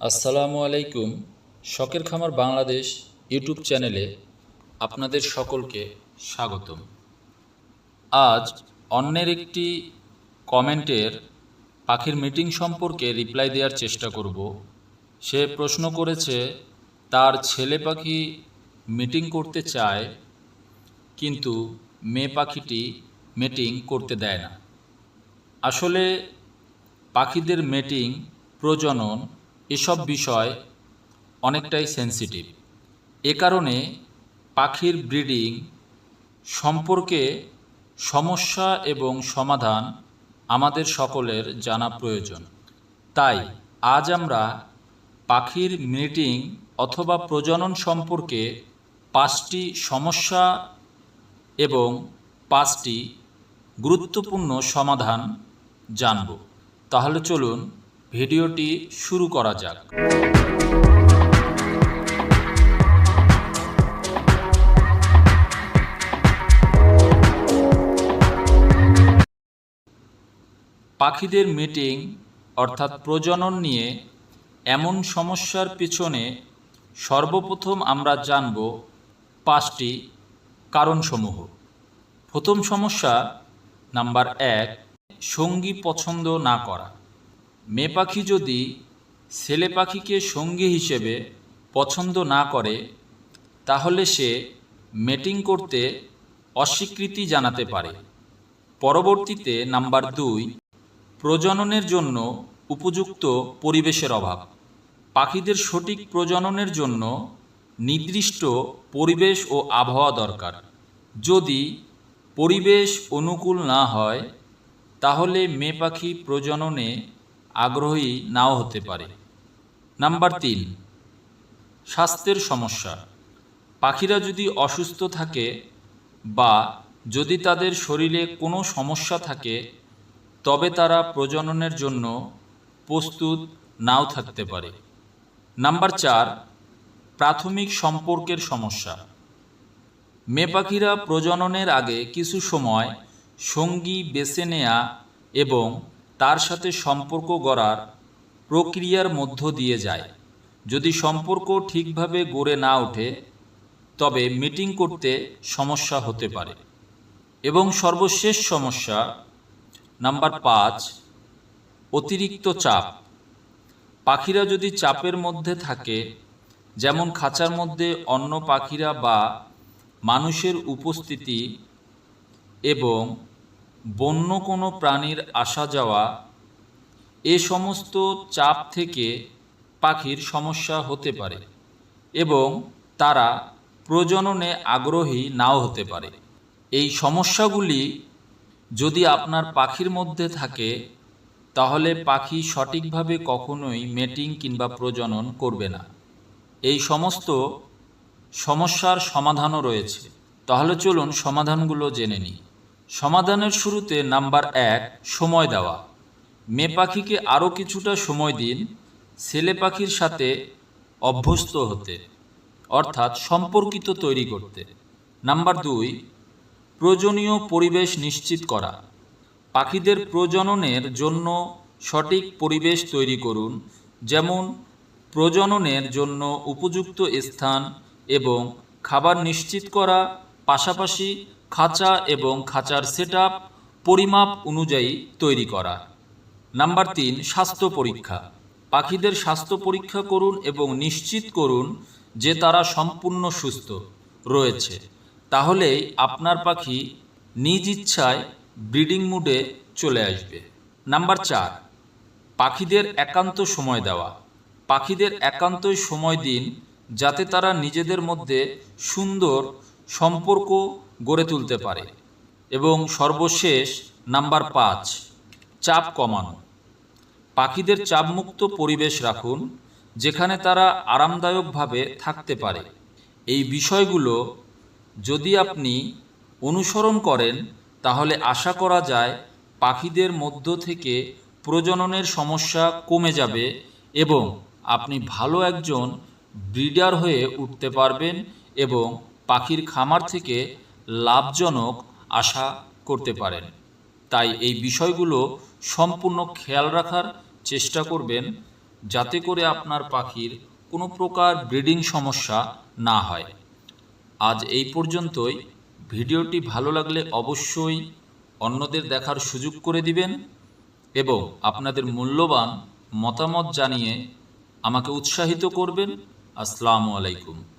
আসসালামু আলাইকুম, শখের খামার বাংলাদেশ ইউটিউব চ্যানেলে আপনাদের সকলকে স্বাগতম। আজ অন্যের একটি কমেন্টের পাখির মিটিং সম্পর্কে রিপ্লাই দেওয়ার চেষ্টা করব। সে প্রশ্ন করেছে, তার ছেলে পাখি মিটিং করতে চায়, কিন্তু মেয়ে পাখিটি মিটিং করতে দেয় না। আসলে পাখিদের মিটিং প্রজনন এসব বিষয় অনেকটাই সেন্সিটিভ এ কারণে পাখির ব্রিডিং সম্পর্কে সমস্যা এবং সমাধান আমাদের সকলের জানা প্রয়োজন। তাই আজ আমরা পাখির মিটিং অথবা প্রজনন সম্পর্কে পাঁচটি সমস্যা এবং পাঁচটি গুরুত্বপূর্ণ সমাধান জানব। তাহলে চলুন ভিডিওটি শুরু করা যাক। পাখিদের মিটিং অর্থাৎ প্রজনন নিয়ে এমন সমস্যার পিছনে সর্বপ্রথম আমরা জানব পাঁচটি কারণসমূহ। প্রথম সমস্যা, নাম্বার এক, সঙ্গী পছন্দ না করা। মেয়ে পাখি যদি ছেলে পাখিকে সঙ্গী হিসেবে পছন্দ না করে, তাহলে সে মেটিং করতে অস্বীকৃতি জানাতে পারে। পরবর্তীতে নাম্বার দুই, প্রজননের জন্য উপযুক্ত পরিবেশের অভাব। পাখিদের সঠিক প্রজননের জন্য নির্দিষ্ট পরিবেশ ও আবহাওয়া দরকার। যদি পরিবেশ অনুকূল না হয়, তাহলে মেয়ে পাখি প্রজননে আগ্রহী নাও হতে পারে। নাম্বার তিন, স্বাস্থ্যের সমস্যা। পাখিরা যদি অসুস্থ থাকে বা যদি তাদের শরীরে কোনো সমস্যা থাকে, তবে তারা প্রজননের জন্য প্রস্তুত নাও থাকতে পারে। নাম্বার চার, প্রাথমিক সম্পর্কের সমস্যা। মেয়ে পাখিরা প্রজননের আগে কিছু সময় সঙ্গী বেছে নেয়া এবং তার সাথে সম্পর্ক গড়ার প্রক্রিয়ার মধ্য দিয়ে যায়। যদি সম্পর্ক ঠিকভাবে গড়ে না ওঠে, তবে মিটিং করতে সমস্যা হতে পারে। এবং সর্বশেষ সমস্যা, নাম্বার পাঁচ, অতিরিক্ত চাপ। পাখিরা যদি চাপের মধ্যে থাকে, যেমন খাঁচার মধ্যে অন্য পাখিরা বা মানুষের উপস্থিতি এবং বন্য কোনো প্রাণীর আসা যাওয়া, এ সমস্ত চাপ থেকে পাখির সমস্যা হতে পারে এবং তারা প্রজননে আগ্রহী নাও হতে পারে। এই সমস্যাগুলি যদি আপনার পাখির মধ্যে থাকে, তাহলে পাখি সঠিকভাবে কখনোই মেটিং কিংবা প্রজনন করবে না। এই সমস্ত সমস্যার সমাধানও রয়েছে। তাহলে চলুন সমাধানগুলো জেনে নিই। সমাধানের শুরুতে নাম্বার এক, সময় দেওয়া। মেয়ে পাখিকে আরও কিছুটা সময় দিন, ছেলে পাখির সাথে অভ্যস্ত হতে, অর্থাৎ সম্পর্কিত তৈরি করতে। নাম্বার দুই, প্রয়োজনীয় পরিবেশ নিশ্চিত করা। পাখিদের প্রজননের জন্য সঠিক পরিবেশ তৈরি করুন, যেমন প্রজননের জন্য উপযুক্ত স্থান এবং খাবার নিশ্চিত করা, পাশাপাশি খাঁচা এবং খাঁচার সেট পরিমাপ অনুযায়ী তৈরি করা। নাম্বার তিন, স্বাস্থ্য পরীক্ষা। পাখিদের স্বাস্থ্য পরীক্ষা করুন এবং নিশ্চিত করুন যে তারা সম্পূর্ণ সুস্থ রয়েছে। তাহলেই আপনার পাখি নিজ ইচ্ছায় ব্রিডিং মুডে চলে আসবে। নাম্বার চার, পাখিদের একান্ত সময় দেওয়া। পাখিদের একান্তই সময় দিন যাতে তারা নিজেদের মধ্যে সুন্দর সম্পর্ক গড়ে তুলতে পারে। এবং সর্বশেষ নাম্বার পাঁচ, চাপ কমানো। পাখিদের চাপমুক্ত পরিবেশ রাখুন, যেখানে তারা আরামদায়কভাবে থাকতে পারে। এই বিষয়গুলো যদি আপনি অনুসরণ করেন, তাহলে আশা করা যায় পাখিদের মধ্য থেকে প্রজননের সমস্যা কমে যাবে এবং আপনি ভালো একজন ব্রিডার হয়ে উঠতে পারবেন এবং পাখির খামার থেকে লাভজনক আশা করতে পারেন। তাই এই বিষয়গুলো সম্পূর্ণ খেয়াল রাখার চেষ্টা করবেন যাতে করে আপনার পাখির কোনো প্রকার ব্রিডিং সমস্যা না হয়। আজ এই পর্যন্তই। ভিডিওটি ভালো লাগলে অবশ্যই অন্যদের দেখার সুযোগ করে দিবেন এবং আপনাদের মূল্যবান মতামত জানিয়ে আমাকে উৎসাহিত করবেন। আসসালামু আলাইকুম।